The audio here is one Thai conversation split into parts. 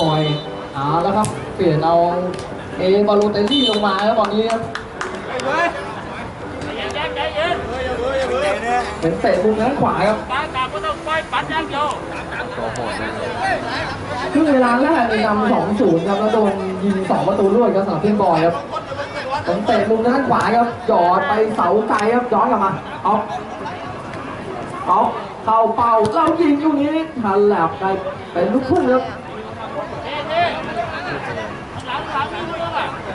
บอยเอาแล้วครับ เปลี่ยนเอาเอบาโลเตลลี่ลงมาแล้วตอนนี้ครับเป็นเตะมุมด้านขวาครับครึ่งเวลาแรกในนำสองศูนย์ครับแล้วโดนยิงสองประตูรวดครับสำหรับเพื่อนบอยครับผมเตะมุมด้านขวาครับหยอดไปเสาไกลครับย้อนกลับมาเอาเอาเข้าเป้าเรายิงอยู่นี้ทันแหลบได้เป็นลูกทุ่งครับ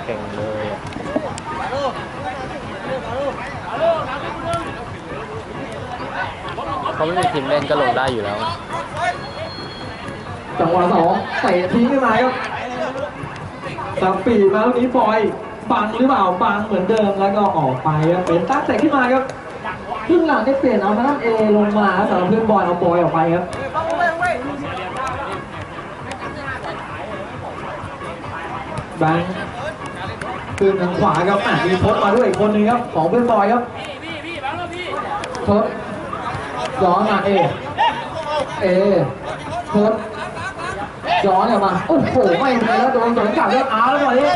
เก่งเลยอะ เขาไม่มีทีมเล่นก็ลงได้อยู่แล้ว จังหวะสองเตะทิ้งขึ้นมาครับสับปีมาลูกนี้บอยบังหรือเปล่าบังเหมือนเดิมแล้วก็ออกไปครับเป็นตั้งเตะขึ้นมาครับครึ่งหลังได้เปลี่ยนเอาทางด้านเอลงมาสำหรับเพื่อนบอยเอาบอยออกไปครับแบงคืนทางขวาครับมีพดมาด้วยอีกคนนึงครับของเพื่อนบอยครับพด ย้อนมาเอ เอพดย้อนกลับมา โอ้โห ไม่ทันแล้วโดนสวนกลับแล้วอ้าวแล้วตอนนี้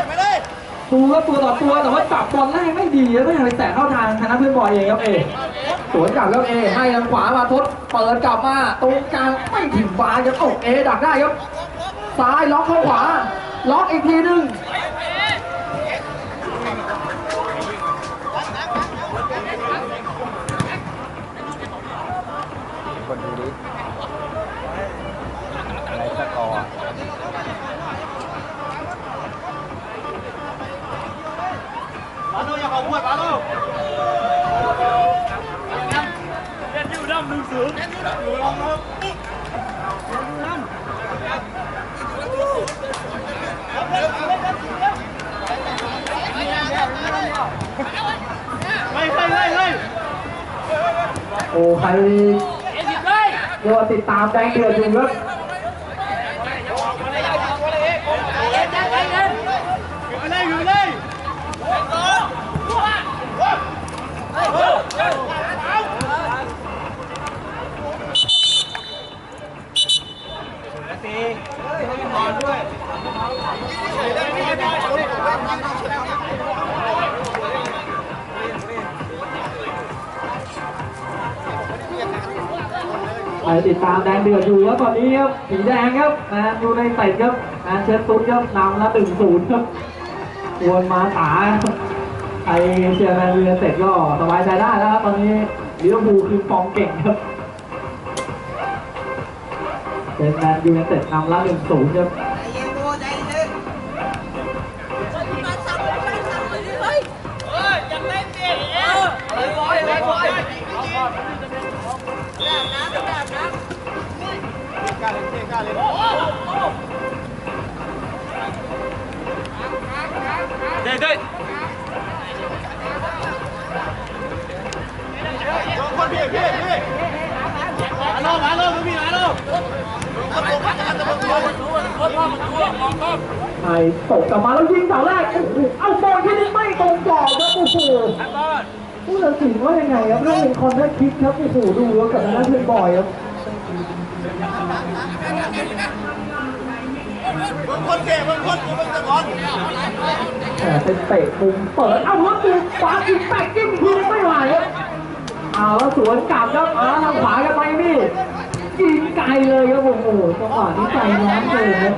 ดูก็ตัวต่อตัวแต่ว่าจับบอลแรกไม่ดีแล้วไม่ทันไปแตะเข้าทางคณะเพื่อนบอยเองครับเอสวนกลับแล้วเอให้ทางขวามาทดเปิดกลับมาตรงกลางไม่ถึงฟ้าครับโอ้เอดักได้ครับซ้ายล็อกเข้าขวา ล็อกอีกทีหนึ่ง คนดูดิอะไรสกอร์อะ โอ้ใครเรียกว่าติดตามแดงเดือดอยู่ครับ ติดตามแดงเดือดอยู่แล้วตอนนี้ครับสีแดงครับนะดูในเต็ดครับนะเชสเตอร์ครับนำแล้วหนึ่งศูนย์ครับวนมาตาไอเชียร์แมนยูในเต็ดก็สบายใจได้แล้วครับตอนนี้ลิเวอร์พูลคือฟอร์มเก่งครับเป็นแมนยูเนเต็ดนำแล้วหนึ่งศูนย์ครับ ไอตกกลับมาแล้วยิงเสาแรกโอ้โหเอาบอลที่นี่ไม่ตรงกรอบครับโอ้โหผู้ตัดสินว่ายังไงครับเรื่องเป็นคอนแทคคิกครับโอ้โหดูแล้วกับทางด้นเพื่นบอยครับคนเก่งคนคนคนตะกอนแต่เป็นเตะมุมเปิด เอาแล้วดูขวาอีกแปกจิ้มทีนึงไม่ไหวครับเอาแล้วสวนกลับครับเอาทางขวากันไปนี่ยิงไกลเลยครับโอ้โหจังหวะนี้ใจร้อนเลยครับ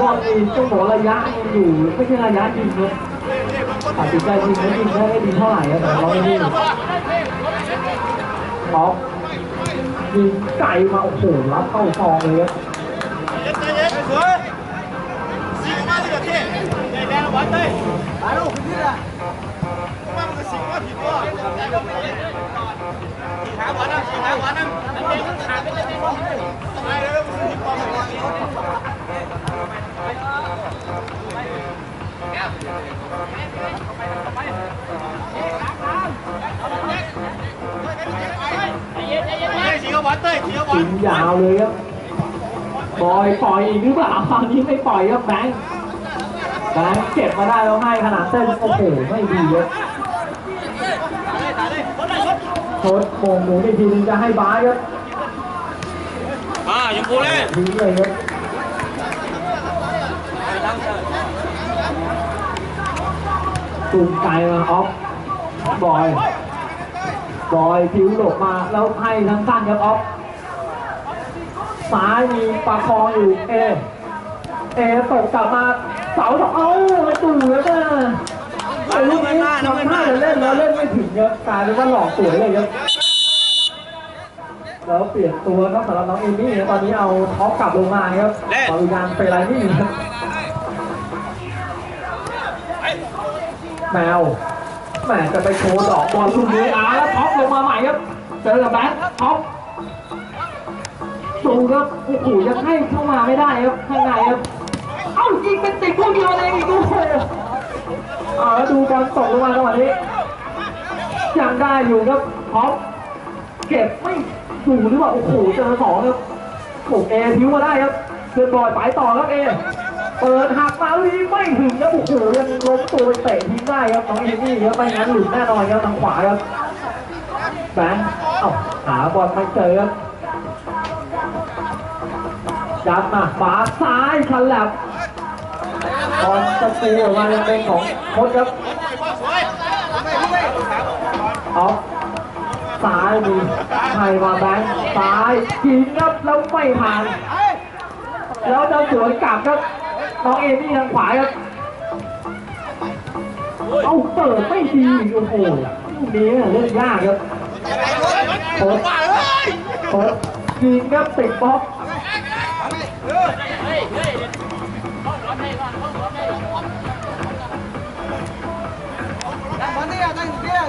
บอลนี่ต้องบอกระยะมันอยู่ไม่ใช่ระยะยิงครับตัดสินใจยิงแล้วยิงได้ไม่ดีเท่าไหร่ครับแต่เราไม่ดีท็อปยิงไกลมาโอ้โหรับเข้าซองเลยครับใจเย็นสวยสิงมาเลยกับเท่ใหญ่แดงวันเลยมาลูกพี่ละมันก็สิงมาว่าหาวันนั้นหาวันนั้นอันนี้มันขาดไปเลยไปแล้วมันผิดว่าสีกวันเต้ย สีกวัยินงยาวเลยครับบอยปล่อยอีกหรือเปล่าคราวนี้ไม่ปล่อยครับแบงค์แบงค์เก็บมาได้แล้วให้ขนาดเต้นโอ้โหไม่ดีครับโค้ชโมงหมูอีกทีนึงจะให้บ้าครับมาย่างกูเลยทิ้งเลยครับ ตุ้มกใจมาออฟบอย บอยผิวหลบมาแล้วให้ทางสั้นครับออฟซ้ายมีปาคออยู่เอ เอตกกลับมาเสาสองเอ้าประตู่แล้วก็ลูกนี้ทำท่าจะเล่นแล้วเล่นไม่ถึงเยอะกลายเป็นว่าหลอกสวยเลยครับแล้วเปลี่ยนตัวครับสำหรับน้องเอมี่ตอนนี้เอาท็อปกลับลงมาครับตอนยางเปไรนี่ครับ แมวแหมจะไปโชว์ดอกบอลลูกนี้อ่าแล้วท็อปลงมาใหม่ครับเจอกับแบงค์ท็อปสูครับโอ้โหยังให้เข้ามาไม่ได้ครับข้างในครับเอ้ายิงเป็นติดลูกเดียวเองอีกโอ้โหอ่าแล้วดูบอลตกลงมาจังหวะนี้ยังได้อยู่ครับท็อปเก็บไม่อยู่หรือเปล่าโอ้โหเจอสองครับโอ้เอพิ้วมาได้ครับเดินบอยไปต่อครับเอ เปิดหักมาลีไม่ถึงครับโอ้โหยังล้มตัวไปเตะทิ้งได้ครับน้องเอมี่ครับไม่งั้นหลุดแน่นอนครับทางขวาครับแบงค์เอ้าหาบอลไม่เจอครับจับมาขวาซ้ายชันแลบบอลจะตีออกมาเป็นของโค้ชครับเอาซ้ายมีไทยมาแบงค์ซ้ายยิงครับแล้วไม่ผ่านแล้วจะสวนกลับครับ น้องเอมี่ทางขวาครับ เอาเปิดไม่ดีโอ้โหลูกนี้เล่นยากครับโค้ชโค้ชยิงครับติดบล็อก Đang bắn đi à, đang kia,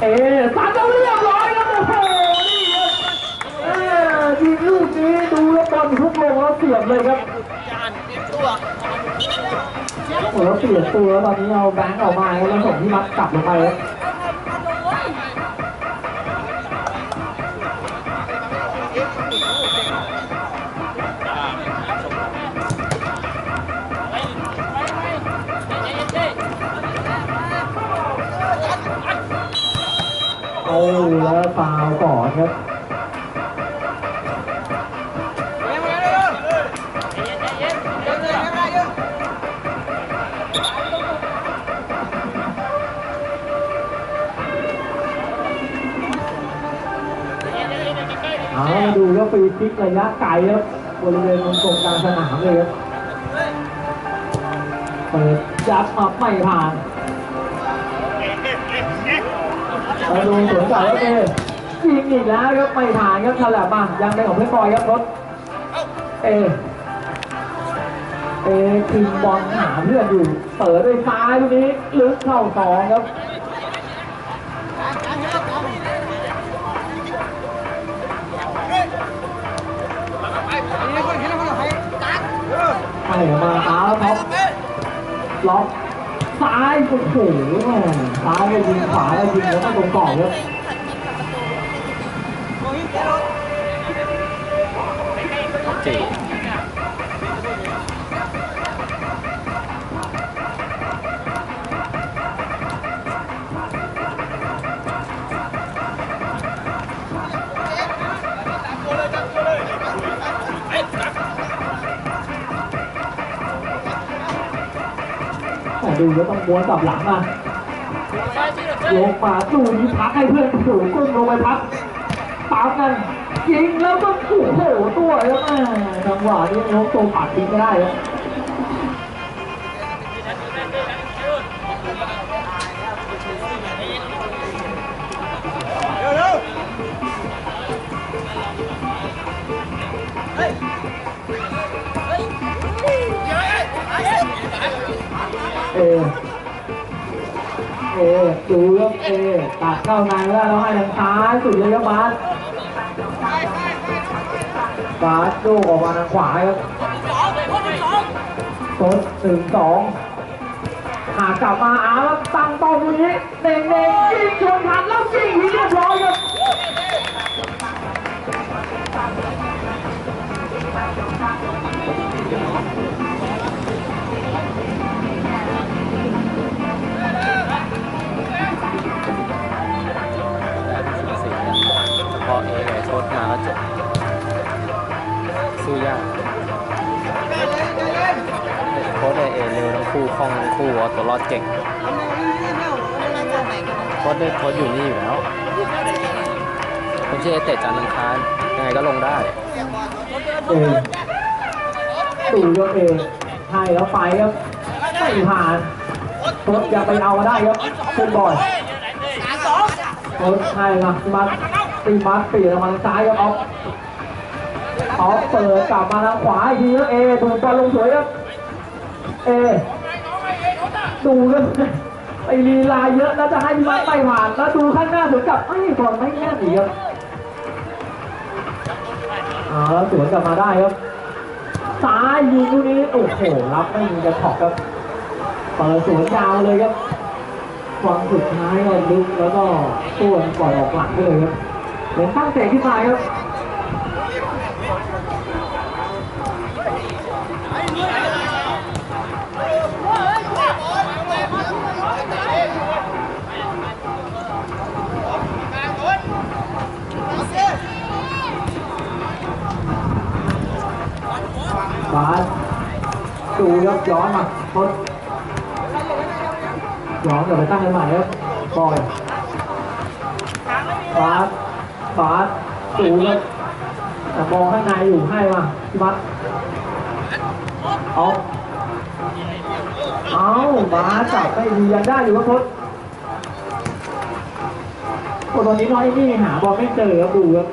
เอ๊ซัดแล้วเรียบร้อยครับ แล้วเสียตัวแล้วตอนนี้เอาแบงค์ออกมาแล้วส่งที่มัดกลับลงไปครับโอ้แล้วฟาวก่อนครับ ฟรีคิกระยะไกลครับบริเวณตรงกลางสนามเลยครับเปิดยัดมาไม่ผ่านมาดูสวนกลับแล้วเอยิงอีกแล้วครับไม่ผ่านครับฉลับมายังเป็นของเพื่อนบอยครับรถเอเอคืนบอลหาเพื่อนอยู่เปิดด้วยซ้ายลูกนี้ลึกเข้าสองครับ ห้ออกมาเท้าท็อปล็อกซ้ายโอ้โหแม่ซ้ายก็ยิงขวาก็ยิงแล้วก็ตรงกรอบครับ Con hít cái đó. จี ดูแล้วต้องม้วนกลับหลังมาลงมาดูนี้พักให้เพื่อนถูกก้มลงไปพักตามกันยิงแล้วก็โอ้โหตัวแล้วแม่จังหวะนี้น้องตัวปัดทิ้งไม่ได้แล้ว เอดูครับเอตัดเข้าในแล้วแล้วให้ทางซ้ายสุดเลยครับบาสบาสโยกออกมาทางขวาครับโซนหนึ่งสองหากลับมาอาวตั้งตรงนี้เน่งเน่งยิงชนทันแล้วยิงเรียบร้อยครับ พาะเอไงโทษมาก็จบสู้ยากโค้ชเอเร็วทั้งคู่คล่องทั้งคู่เอาตัวรอดเก่งโค้ชเนี่ยโค้ชอยู่นี่อยู่แล้วคนชื่อเอเตะจันทร์อังคารยังไงก็ลงได้เอตู่ยกเอให้แล้วไปครับไม่ผ่านรถอย่าไปเอามาได้ครับเป็นบอยรถให้มามัด ตีมัดเปลี่ยนมาทางซ้ายครับออฟออฟเปิดกลับมาทางขวาอีกทีแล้วเอดูบอลลงสวยครับเอดูครับไอลีลาเยอะแล้วจะให้พี่มัดไม่ผ่านแล้วดูข้างหน้าถึงกับไอ้ยบอลไม่แน่นอีกครับเอาแล้วสวนกลับมาได้ครับซ้ายยิงลูกนี้โอ้โหรับไม่มีกระถอกครับเปิดสวนยาวเลยครับฟังสุดท้ายก็ลึกแล้วก็ตัวก่อนออกหลังไปเลยครับ เหมือนตั้งเตะขึ้นมาครับบาสดูครับย้อนมาทดย้อนกลับไปตั้งกันใหม่ครับบอยบาส บาสดูครับแต่มองข้างในอยู่ให้มาพี่มัดเอาเอาบาจับไม่ดียังได้อยู่ครับทดโอ้ตอนนี้น้อยนี่หาบอลไม่เจอครับดูครับ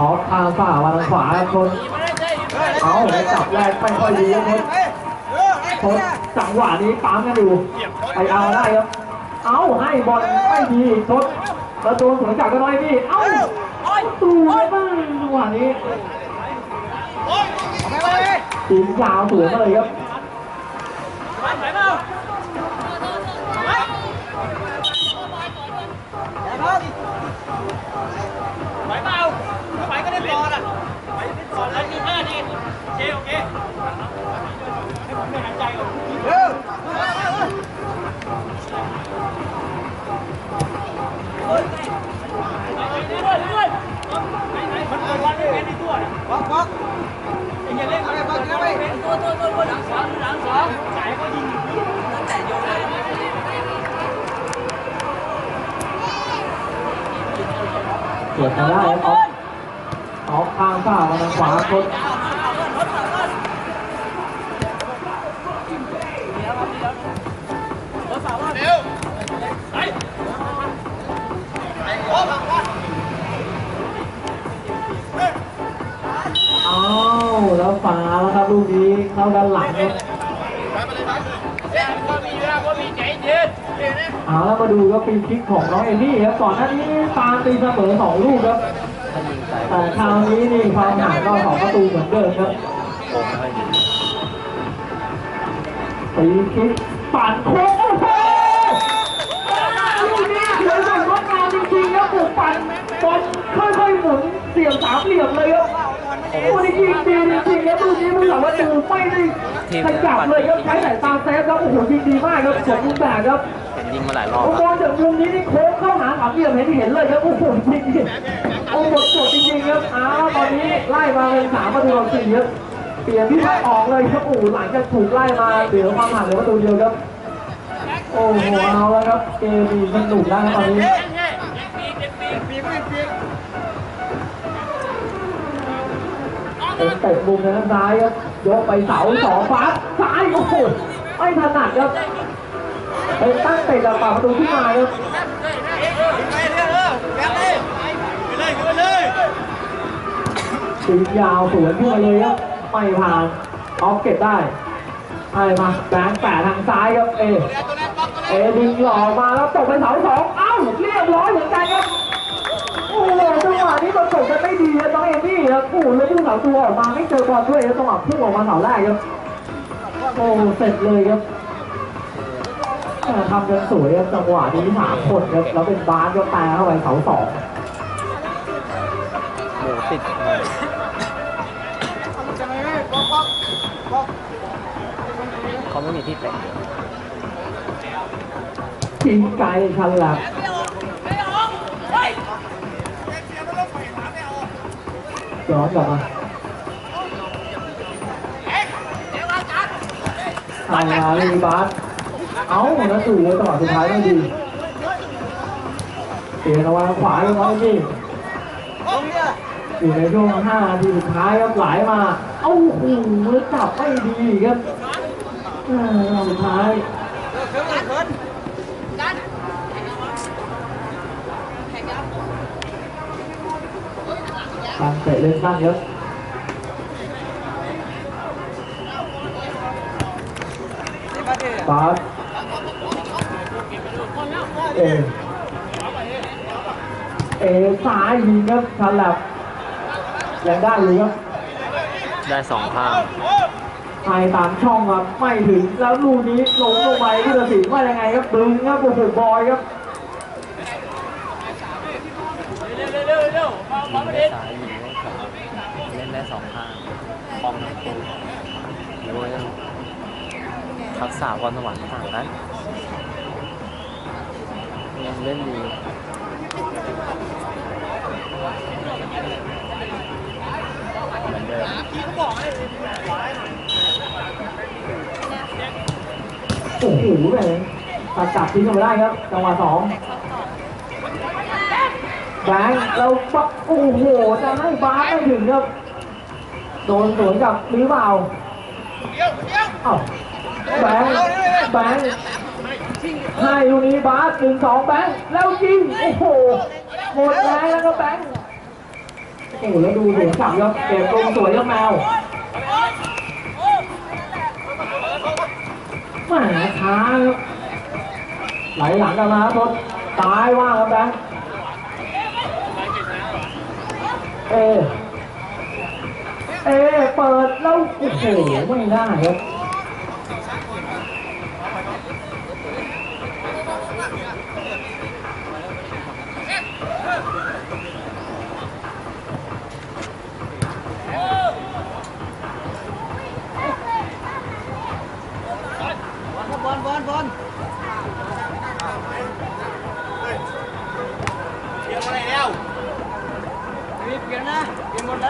ออกทางฝ่ามาทางขวาคน เอาไปจับแรกไม่ค่อยดีครับ คนจังหวะนี้ปั๊มกันอยู่ไปเอาได้ครับ เอาให้บอลไม่ดีทดแล้วโดนสวนกลับก็น้อยนี่ เอาตูไม่บ้างจังหวะนี้ตีนยาวสวยมาเลยครับ ตัวตัวตัวตัวหลังสองหลังสองจ่ายก็ยิงตัวแต่โยนเลยเกิดมาได้ออกออกทางฝ้ามาทางขวาคน เอาแล้วมาดูครับฟรีคิกของน้องเอมี่ครับก่อนหน้านี้ตามตีเสมอสองลูกครับแต่คราวนี้นี่ความห่างก็สองประตูเหมือนเดิมครับโกงไม่ค่อยดีฟรีคิกปั่นโค้งโอ้โหลูกนี้สวยสดงดงามจริงๆครับบุกปั่นบอลค่อยๆหมุนเสี่ยงสามเหลี่ยมเลยครับโอ้นี่ยิงดีจริงๆครับลูกนี้มึงบอกว่าดูไม่ได้ขยับเลยครับใช้สายตาเซฟครับโอ้โหยิงดีมากครับสมบูรณ์แบบครับ ยิงมาหลายรอบโอ้อะโหจากมุมนี้นี่โค้งเข้าหาสามเหลี่ยมเห็นเห็นเลยครับโอ้โหจริงๆโอ้โหมดจดจริงๆครับอ้าวตอนนี้ไล่มาเป็นสามประตูต่อสี่ครับเปลี่ยนที่พักออกเลยครับโอ้โหหลังจากถูกไล่มาเหลือความห่างเหลือประตูเดียวครับโอ้โหเอาแล้วครับเกมมีสนุกแล้วครับตอนนี้เป็นตะมุมทางซ้ายครับยกไปเสาสองฟ้าซ้ายโอ้โหไม่ถนัดครับ เป็นตั้งเตะจากปากประตูขึ้นมาครับตียาวสวนขึ้นมาเลยครับไม่ผ่านออฟเก็บได้ให้มาแบงค์แปะทางซ้ายครับเอเอดึงหล่อมาแล้วตกไปเสาสองเอ้าเรียบร้อยเหมือนกันครับโอ้โหจังหวะนี้มันตกกันไม่ดีน้องเอมี่ครับโอ้โหเลยพุ่งเสาตัวออกมาไม่เจอบอลด้วยครับจังหวะพุ่งออกมาเสาแรกครับโอ้เสร็จเลยครับ ทำกันสวยครับจังหวะนี้สามคนครับแล้วเป็นบาสก็แปรเข้าไปเสาสองหมูติดเขาไม่มีที่เตะทิ้งไกลฉลับย้อนกลับมาทางมาลีบาส เอ้าแล้วจู่จังหวะสุดท้ายไม่ดีเปลี่ยนวางขวาเลงมาที่อยู่ในช่วง5นาทีสุดท้ายครับไหลมาเอ้าโอ้โหจับไม่ดีครับสุดท้ายการเตะเล่นสั้นครับบาส เอเอซ้ายยิงครับชันแลบยังได้อยู่ครับได้สองข้างไปตามช่องครับไม่ถึงแล้วลูกนี้ลงลงไปผู้ตัดสินว่ายังไงครับดึงครับโอ้โหบอยครับเร็วเร็วเร็วเร็วมายิมางประได้เด็นซ้ายยิงได้ขวาเล่นได้สองข้างคล่องทั้งคู่หรือว่าทักษะความสวรรค์ต่างกันยัง เล่นดีเหมือนเดิมโอ้โหเลยตัดจับทิ้งออกมาได้ครับ จังหวะสองแบงค์เราปะโอ้โหจะให้บาสไม่ถึงครับ โดนสวนกับหรือเปล่าเอ้าแบงค์แบงค์ ให้ลูกนี้บาสหนึ่งสองแบงค์แล้วยิงโอ้โหหมดแรงแล้วก็แบงค์โอ้โหแล้วดูสวจับครับเก็บตรงสวยครับแมวมาช้าครับไหลหลังกันมาทศตายว่างครับแบงค์เอเอเปิดแล้วโอ้โหไม่ได้ครับ บอลบอลบอลเปลี่ยนอะไรแล้วมีเปลี่ยน น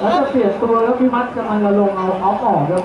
แล้วจะเปลี่ยนตัวแล้วพี่มัดกำลังจะลงเอาออฟออกครับ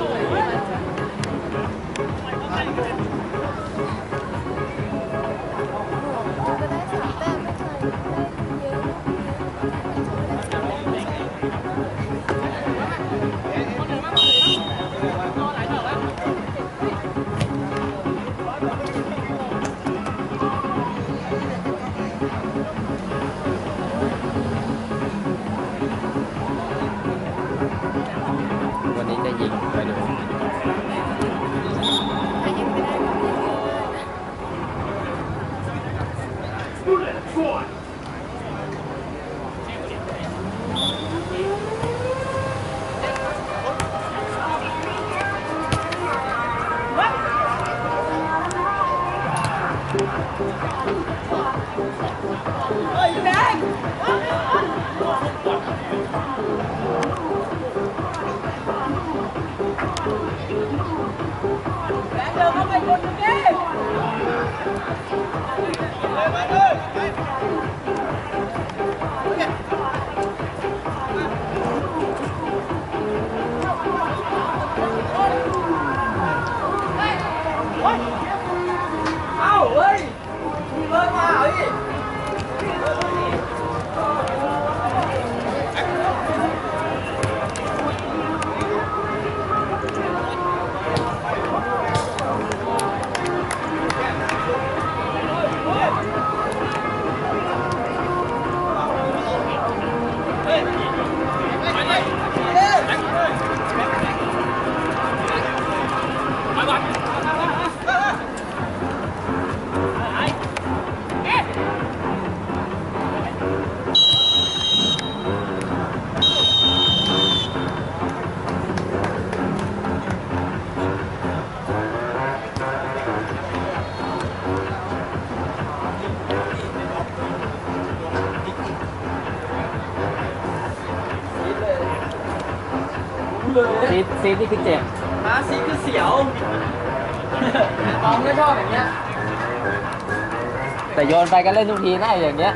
português! คือเจ็บฮะซีคือเสียวปองไม่ชอบอย่างเงี้ย แต่โยนไปก็เล่นทุกทีนะอย่างเงี้ย